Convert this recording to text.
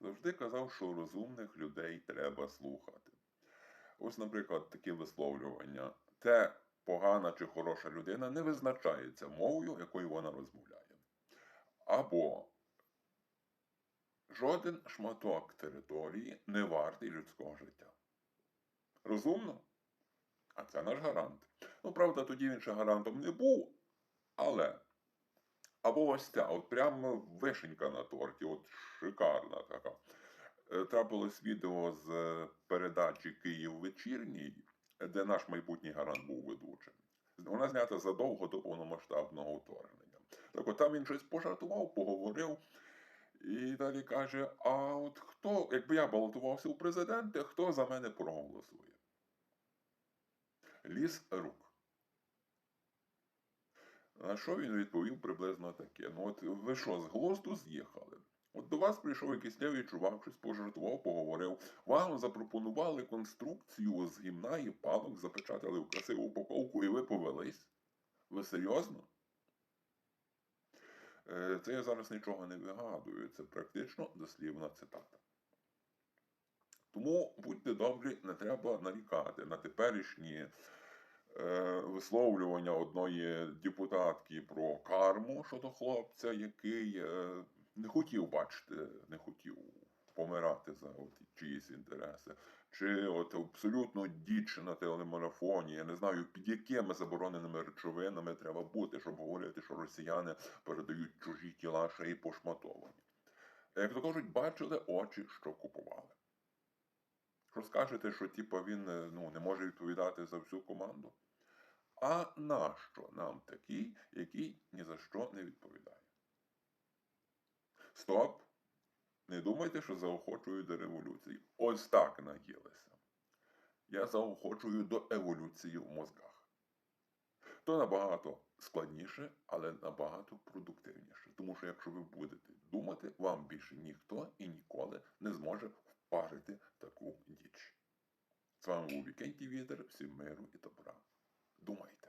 завжди казав, що розумних людей треба слухати. Ось, наприклад, такі висловлювання. Те погана чи хороша людина не визначається мовою, якою вона розмовляє. Або жоден шматок території не вартий людського життя. Розумно? А це наш гарант. Ну, правда, тоді він ще гарантом не був, але. Або ось ця, от прямо вишенька на торті, от шикарна така. Е, Трапилось відео з е, передачі Київ вечірній, де наш майбутній гарант був ведучим. Вона знята задовго до повномасштабного вторгнення. Так от там він щось пожартував, поговорив. І далі каже: А от хто, якби я балотувався у президенти, хто за мене проголосує? Ліс рук. На що він відповів приблизно таке? Ну от ви що, з глузду з'їхали? От до вас прийшов якийсь лівий чувак, щось пожартував, поговорив. Вам запропонували конструкцію з гімна і палок, запечатали в красиву упаковку, і ви повелись? Ви серйозно? Е, Це я зараз нічого не вигадую, це практично дослівна цитата. Тому будьте добрі, не треба нарікати на теперішні е, висловлювання одної депутатки про карму щодо хлопця, який е, не хотів бачити, не хотів помирати за от чиїсь інтереси. Чи от абсолютно діч на телемарафоні. Я не знаю, під якими забороненими речовинами треба бути, щоб говорити, що росіяни передають чужі тіла ще й пошматовані. Як то кажуть, бачили очі, що купували. Що скажете, що типа він е, ну, не може відповідати за всю команду? А нащо нам такий, який ні за що не відповідає? Стоп! Не думайте, що заохочую до революції. Ось так наїлися. Я заохочую до еволюції в мозгах. То набагато складніше, але набагато продуктивніше. Тому що якщо ви будете думати, вам більше ніхто і ніколи не зможе впарити таку діч. З вами був Вікентій Вітер, всім миру і добра. Думайте.